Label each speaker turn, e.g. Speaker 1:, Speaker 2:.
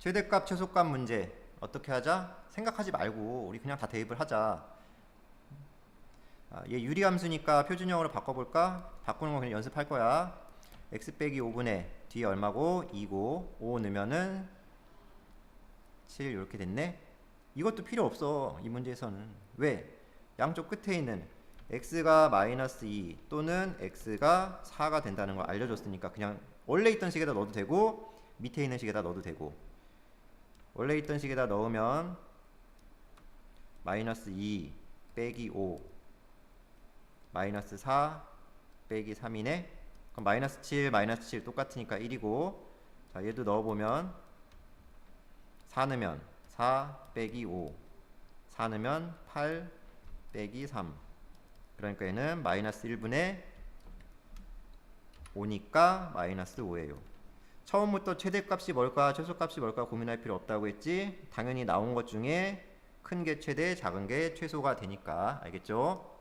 Speaker 1: 최대값 최소값 문제 어떻게 하자? 생각하지 말고 우리 그냥 다 대입을 하자. 아, 얘 유리함수니까 표준형으로 바꿔볼까? 바꾸는 거 그냥 연습할 거야. x 빼기 5분의 뒤에 얼마고? 2고 5 넣으면은 7 이렇게 됐네. 이것도 필요 없어 이 문제에서는 왜? 양쪽 끝에 있는 x가 마이너스 2 또는 x가 4가 된다는 걸 알려줬으니까 그냥 원래 있던 식에다 넣어도 되고 밑에 있는 식에다 넣어도 되고 원래 있던 식에다 넣으면 마이너스 2 빼기 5 마이너스 4 빼기 3이네? 그럼 마이너스 7 마이너스 7 똑같으니까 1이고 자 얘도 넣어보면 4 넣으면 4 빼기 5 4 넣으면 8 빼기 3 그러니까 얘는 마이너스 1분의 5니까 마이너스 5예요 처음부터 최대값이 뭘까 최소값이 뭘까 고민할 필요 없다고 했지 당연히 나온 것 중에 큰 게 최대 작은 게 최소가 되니까 알겠죠?